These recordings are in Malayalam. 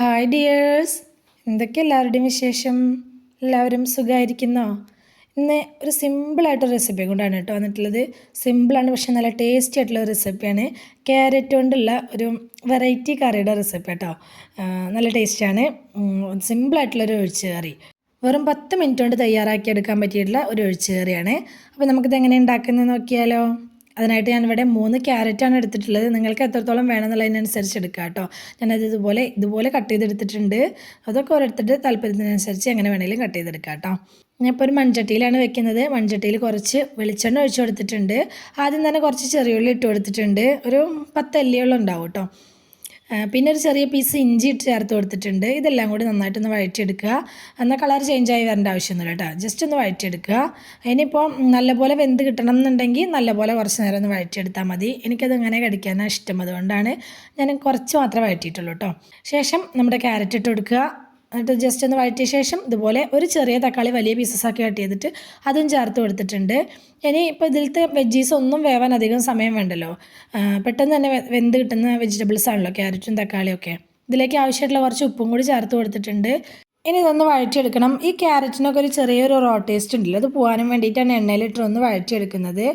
ഹായ് ഡിയേഴ്സ് എന്തൊക്കെ എല്ലാവരുടെയും വിശേഷം? എല്ലാവരും സുഖമായിരിക്കുന്നോ ഇന്ന് ഒരു സിമ്പിളായിട്ട് റെസിപ്പി കൊണ്ടാണ് കേട്ടോ വന്നിട്ടുള്ളത്. സിമ്പിളാണ് പക്ഷേ നല്ല ടേസ്റ്റി ആയിട്ടുള്ള റെസിപ്പിയാണ് ക്യാരറ്റ് കൊണ്ടുള്ള ഒരു വെറൈറ്റി കറിയുടെ റെസിപ്പി കേട്ടോ. നല്ല ടേസ്റ്റാണ് സിമ്പിളായിട്ടുള്ളൊരു ഒഴിച്ച് കറി. വെറും പത്ത് മിനിറ്റ് കൊണ്ട് തയ്യാറാക്കി എടുക്കാൻ പറ്റിയിട്ടുള്ള ഒരു ഒഴിച്ച് കറിയാണ്. അപ്പോൾ നമുക്കിത് എങ്ങനെ ഉണ്ടാക്കുന്നത് നോക്കിയാലോ. അതിനായിട്ട് ഇവിടെ മൂന്ന് ക്യാരറ്റാണ് എടുത്തിട്ടുള്ളത്. നിങ്ങൾക്ക് എത്രത്തോളം വേണമെന്നുള്ളതിനനുസരിച്ച് എടുക്കുക കേട്ടോ. ഞാനത് ഇതുപോലെ ഇതുപോലെ കട്ട് ചെയ്തെടുത്തിട്ടുണ്ട്. അതൊക്കെ ഓരോരുത്തരുടെ താല്പര്യത്തിനനുസരിച്ച് എങ്ങനെ വേണമെങ്കിലും കട്ട് ചെയ്തെടുക്കാം കേട്ടോ. ഞാനിപ്പോൾ ഒരു മൺചട്ടിയിലാണ് വെക്കുന്നത്. മൺചട്ടിയിൽ കുറച്ച് വെളിച്ചെണ്ണ ഒഴിച്ചു കൊടുത്തിട്ടുണ്ട്. ആദ്യം തന്നെ കുറച്ച് ചെറിയുള്ളി ഇട്ട് കൊടുത്തിട്ടുണ്ട്. ഒരു പത്ത് അല്ലിയോളം ഉണ്ടാവും കേട്ടോ. പിന്നെ ഒരു ചെറിയ പീസ് ഇഞ്ചി ഇട്ട് ചേർത്ത് കൊടുത്തിട്ടുണ്ട്. ഇതെല്ലാം കൂടി നന്നായിട്ടൊന്ന് വഴറ്റിയെടുക്കുക. എന്നാൽ കളർ ചേഞ്ച് ആയി വരേണ്ട ആവശ്യമൊന്നുമില്ല കേട്ടോ. ജസ്റ്റ് ഒന്ന് വഴറ്റിയെടുക്കുക. അതിനിപ്പോൾ നല്ലപോലെ വെന്ത് കിട്ടണം എന്നുണ്ടെങ്കിൽ നല്ലപോലെ കുറച്ച് നേരം ഒന്ന് വഴറ്റിയെടുത്താൽ മതി. എനിക്കത് അങ്ങനെ കടിക്കാനാണ് ഇഷ്ടം. അതുകൊണ്ടാണ് ഞാൻ കുറച്ച് മാത്രമേ വഴറ്റിയിട്ടുള്ളൂ കേട്ടോ. ശേഷം നമ്മുടെ ക്യാരറ്റ് ഇട്ട് കൊടുക്കുക. എന്നിട്ട് ജസ്റ്റ് ഒന്ന് വഴറ്റിയ ശേഷം ഇതുപോലെ ഒരു ചെറിയ തക്കാളി വലിയ പീസസ് ആക്കി കട്ട് ചെയ്തിട്ട് അതും ചേർത്ത് കൊടുത്തിട്ടുണ്ട്. ഇനി ഇപ്പോൾ ഇതിലത്തെ വെജീസ് ഒന്നും വേവാൻ അധികം സമയം വേണ്ടല്ലോ. പെട്ടെന്ന് തന്നെ വെന്ത് കിട്ടുന്ന വെജിറ്റബിൾസ് ആണല്ലോ ക്യാരറ്റും തക്കാളിയും ഒക്കെ. ഇതിലേക്ക് ആവശ്യമായിട്ടുള്ള കുറച്ച് ഉപ്പും കൂടി ചേർത്ത് കൊടുത്തിട്ടുണ്ട്. ഇനി ഇതൊന്ന് വഴറ്റിയെടുക്കണം. ഈ ക്യാരറ്റിനൊക്കെ ഒരു ചെറിയൊരു റോ ടേസ്റ്റ് ഉണ്ടല്ലോ അത് പോകാനും വേണ്ടിയിട്ടാണ് എണ്ണയിലിട്ട് ഒന്ന് വഴറ്റിയെടുക്കുന്നത്.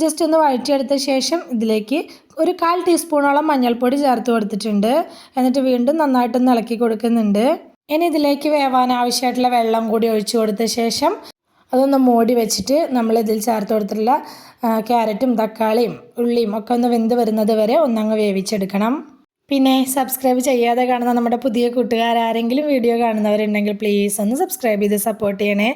ജസ്റ്റ് ഒന്ന് വഴറ്റിയെടുത്ത ശേഷം ഇതിലേക്ക് ഒരു കാൽ ടീസ്പൂണോളം മഞ്ഞൾപ്പൊടി ചേർത്ത് കൊടുത്തിട്ടുണ്ട്. എന്നിട്ട് വീണ്ടും നന്നായിട്ടൊന്ന് ഇളക്കി കൊടുക്കുന്നുണ്ട്. ഇനി ഇതിലേക്ക് വേവാൻ ആവശ്യമായിട്ടുള്ള വെള്ളം കൂടി ഒഴിച്ചു കൊടുത്ത ശേഷം അതൊന്ന് മൂടി വെച്ചിട്ട് നമ്മൾ ഇതിൽ ചേർത്ത് കൊടുത്തിട്ടുള്ള ക്യാരറ്റും തക്കാളിയും ഉള്ളിയും ഒക്കെ ഒന്ന് വെന്ത് വരുന്നത് വരെ ഒന്നങ്ങ് വേവിച്ചെടുക്കണം. പിന്നെ സബ്സ്ക്രൈബ് ചെയ്യാതെ കാണുന്ന നമ്മുടെ പുതിയ കൂട്ടുകാരാരെങ്കിലും വീഡിയോ കാണുന്നവരുണ്ടെങ്കിൽ പ്ലീസ് ഒന്ന് സബ്സ്ക്രൈബ് ചെയ്ത് സപ്പോർട്ട് ചെയ്യണേ.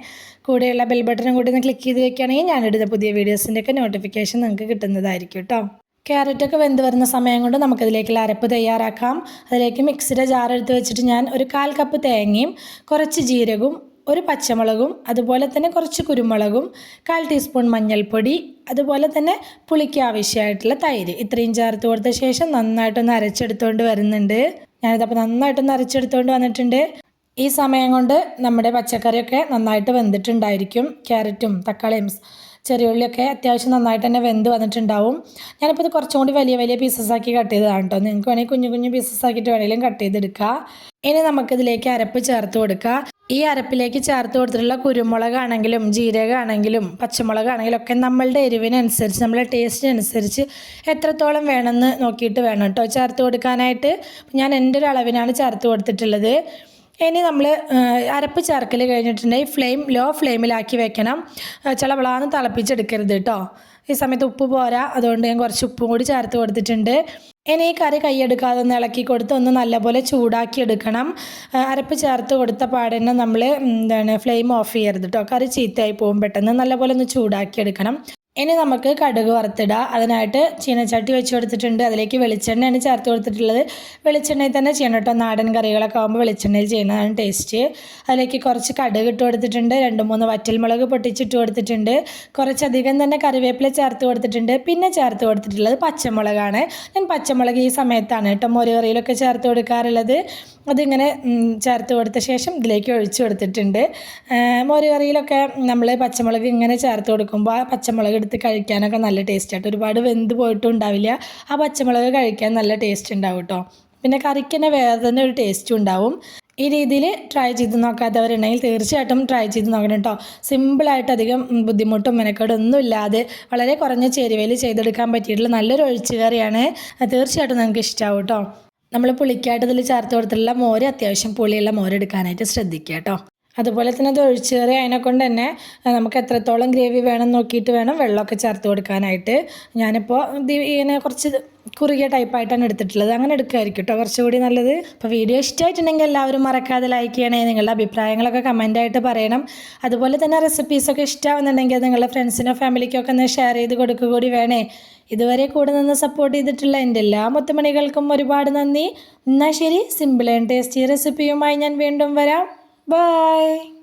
കൂടെയുള്ള ബെൽ ബട്ടണും കൂടി ഒന്ന് ക്ലിക്ക് ചെയ്ത് വെക്കുകയാണെങ്കിൽ ഞാനിടുന്ന പുതിയ വീഡിയോസിന്റെയൊക്കെ നോട്ടിഫിക്കേഷൻ നിങ്ങൾക്ക് കിട്ടുന്നതായിരിക്കും കേട്ടോ ക്യാരറ്റൊക്കെ വെന്ത് വരുന്ന സമയം കൊണ്ട് നമുക്കതിലേക്ക് അരപ്പ് തയ്യാറാക്കാം. അതിലേക്ക് മിക്സിയുടെ ജാർ എടുത്ത് വെച്ചിട്ട് ഞാൻ ഒരു കാൽ കപ്പ് തേങ്ങയും കുറച്ച് ജീരകവും ഒരു പച്ചമുളകും അതുപോലെ തന്നെ കുറച്ച് കുരുമുളകും കാൽ ടീസ്പൂൺ മഞ്ഞൾപ്പൊടി അതുപോലെ തന്നെ പുളിക്ക് ആവശ്യമായിട്ടുള്ള തൈര്. ഇത്രയും ചേർത്ത് കൊടുത്ത ശേഷം നന്നായിട്ടൊന്ന് അരച്ചെടുത്തുകൊണ്ട് വരുന്നുണ്ട്. ഞാനിതപ്പോൾ നന്നായിട്ടൊന്ന് അരച്ചെടുത്തുകൊണ്ട് വന്നിട്ടുണ്ട്. ഈ സമയം കൊണ്ട് നമ്മുടെ പച്ചക്കറിയൊക്കെ നന്നായിട്ട് വെന്തിട്ടുണ്ടായിരിക്കും. ക്യാരറ്റും തക്കാളിയും ചെറിയ ഉള്ളിയൊക്കെ അത്യാവശ്യം നന്നായിട്ട് തന്നെ വെന്ത് വന്നിട്ടുണ്ടാവും. ഞാനിപ്പോൾ ഇത് കുറച്ചും കൂടി വലിയ വലിയ പീസസ് ആക്കി കട്ട് ചെയ്തതാണ് കേട്ടോ നിങ്ങൾക്ക് വേണമെങ്കിൽ കുഞ്ഞു കുഞ്ഞു പീസസ് ആക്കിയിട്ട് വേണമെങ്കിലും കട്ട് ചെയ്തെടുക്കുക ഇനി നമുക്കിതിലേക്ക് അരപ്പ് ചേർത്ത് കൊടുക്കുക ഈ അരപ്പിലേക്ക് ചേർത്ത് കൊടുത്തിട്ടുള്ള കുരുമുളകാണെങ്കിലും ജീരകമാണെങ്കിലും പച്ചമുളകാണെങ്കിലും ഒക്കെ നമ്മളുടെ എരിവിനനുസരിച്ച് നമ്മളുടെ ടേസ്റ്റിനനുസരിച്ച് എത്രത്തോളം വേണമെന്ന് നോക്കിയിട്ട് വേണം കേട്ടോ ചേർത്ത് കൊടുക്കാനായിട്ട് ഞാൻ എന്റെ ഒരു അളവിനാണ് ചേർത്ത് കൊടുത്തിട്ടുള്ളത്. ഇനി നമ്മൾ അരപ്പ് ചേർക്കൽ കഴിഞ്ഞിട്ടുണ്ടെങ്കിൽ ഫ്ലെയിം ലോ ഫ്ലെയിമിലാക്കി വെക്കണം. ചിലവളാന്ന് തിളപ്പിച്ചെടുക്കരുത് കേട്ടോ ഈ സമയത്ത് ഉപ്പ് പോരാ അതുകൊണ്ട് ഞാൻ കുറച്ച് ഉപ്പും കൂടി ചേർത്ത് കൊടുത്തിട്ടുണ്ട്. ഇനി ഈ കറി കൈയെടുക്കാതെ ഒന്ന് ഇളക്കി കൊടുത്ത് ഒന്ന് നല്ലപോലെ ചൂടാക്കി എടുക്കണം. അരപ്പ് ചേർത്ത് കൊടുത്ത പാടന്നെ നമ്മൾ എന്താണ് ഫ്ലെയിം ഓഫ് ചെയ്യരുത് കേട്ടോ കറി ചീത്തയായി പോകും പെട്ടെന്ന്. നല്ലപോലെ ഒന്ന് ചൂടാക്കി എടുക്കണം. ഇനി നമുക്ക് കടുക് വറുത്തിടുക അതിനായിട്ട് ചീനച്ചട്ടി വെച്ച് കൊടുത്തിട്ടുണ്ട്. അതിലേക്ക് വെളിച്ചെണ്ണയാണ് ചേർത്ത് കൊടുത്തിട്ടുള്ളത്. വെളിച്ചെണ്ണയിൽ തന്നെ ചെയ്യണം കേട്ടോ. നാടൻ കറികളൊക്കെ ആകുമ്പോൾ വെളിച്ചെണ്ണയിൽ ചെയ്യുന്നതാണ് ടേസ്റ്റ്. അതിലേക്ക് കുറച്ച് കടുക് ഇട്ട് കൊടുത്തിട്ടുണ്ട്. രണ്ട് മൂന്ന് വറ്റൽമുളക് പൊട്ടിച്ചിട്ട് കൊടുത്തിട്ടുണ്ട്. കുറച്ചധികം തന്നെ കറിവേപ്പില ചേർത്ത് കൊടുത്തിട്ടുണ്ട്. പിന്നെ ചേർത്ത് കൊടുത്തിട്ടുള്ളത് പച്ചമുളകാണ്. ഞാൻ പച്ചമുളക് ഈ സമയത്താണ് കേട്ടോ കറിയിലൊക്കെ ചേർത്ത് കൊടുക്കാറുള്ളത്. അതിങ്ങനെ ചേർത്ത് കൊടുത്ത ശേഷം ഇതിലേക്ക് ഒഴിച്ചു കൊടുത്തിട്ടുണ്ട്. കറിയിലൊക്കെ നമ്മൾ പച്ചമുളക് ഇങ്ങനെ ചേർത്ത് കൊടുക്കുമ്പോൾ ആ പച്ചമുളക് എടുത്ത് കഴിക്കാനൊക്കെ നല്ല ടേസ്റ്റായിട്ട് ഒരുപാട് വെന്ത് പോയിട്ടും ഉണ്ടാവില്ല ആ പച്ചമുളക് കഴിക്കാൻ നല്ല ടേസ്റ്റ് ഉണ്ടാവും കേട്ടോ പിന്നെ കറിക്ക് തന്നെ വേറെ തന്നെ ഒരു ടേസ്റ്റും ഉണ്ടാവും. ഈ രീതിയിൽ ട്രൈ ചെയ്ത് നോക്കാത്തവരുണ്ടെങ്കിൽ തീർച്ചയായിട്ടും ട്രൈ ചെയ്ത് നോക്കണം കേട്ടോ സിമ്പിളായിട്ട് അധികം ബുദ്ധിമുട്ടും മെനക്കേടൊന്നും ഇല്ലാതെ വളരെ കുറഞ്ഞ ചേരുവയിൽ ചെയ്തെടുക്കാൻ പറ്റിയിട്ടുള്ള നല്ലൊരു ഒഴിച്ചുകറിയാണ് തീർച്ചയായിട്ടും നിങ്ങൾക്ക് ഇഷ്ടമാവും കേട്ടോ നമ്മൾ പുളിക്കായിട്ട് ഇതിൽ ചേർത്ത് കൊടുത്തിട്ടുള്ള മോര് അത്യാവശ്യം പുളിയുള്ള മോര് എടുക്കാനായിട്ട് ശ്രദ്ധിക്കുക കേട്ടോ അതുപോലെ തന്നെ അത് ഒഴിച്ചേറി അതിനെ കൊണ്ട് തന്നെ നമുക്ക് എത്രത്തോളം ഗ്രേവി വേണം നോക്കിയിട്ട് വേണം വെള്ളമൊക്കെ ചേർത്ത് കൊടുക്കാനായിട്ട്. ഞാനിപ്പോൾ ഇങ്ങനെ കുറച്ച് കുറുകിയ ടൈപ്പായിട്ടാണ് എടുത്തിട്ടുള്ളത്. അങ്ങനെ എടുക്കുമായിരിക്കും കേട്ടോ കുറച്ചുകൂടി നല്ലത്. അപ്പോൾ വീഡിയോ ഇഷ്ടമായിട്ടുണ്ടെങ്കിൽ എല്ലാവരും മറക്കാതെ ലൈക്ക് ചെയ്യണേ നിങ്ങളുടെ അഭിപ്രായങ്ങളൊക്കെ കമന്റായിട്ട് പറയണം. അതുപോലെ തന്നെ റെസിപ്പീസൊക്കെ ഇഷ്ടമാവുന്നുണ്ടെങ്കിൽ നിങ്ങളുടെ ഫ്രണ്ട്സിനോ ഫാമിലിക്കൊക്കെ ഒന്ന് ഷെയർ ചെയ്ത് കൊടുക്കുക കൂടി വേണേ. ഇതുവരെ കൂടെ നിന്ന് സപ്പോർട്ട് ചെയ്തിട്ടുള്ള എന്റെ എല്ലാ മുത്തുമണികൾക്കും ഒരുപാട് നന്ദി. എന്നാൽ ശരി സിമ്പിൾ ആൻഡ് ടേസ്റ്റി റെസിപ്പിയുമായി ഞാൻ വീണ്ടും വരാം. Bye!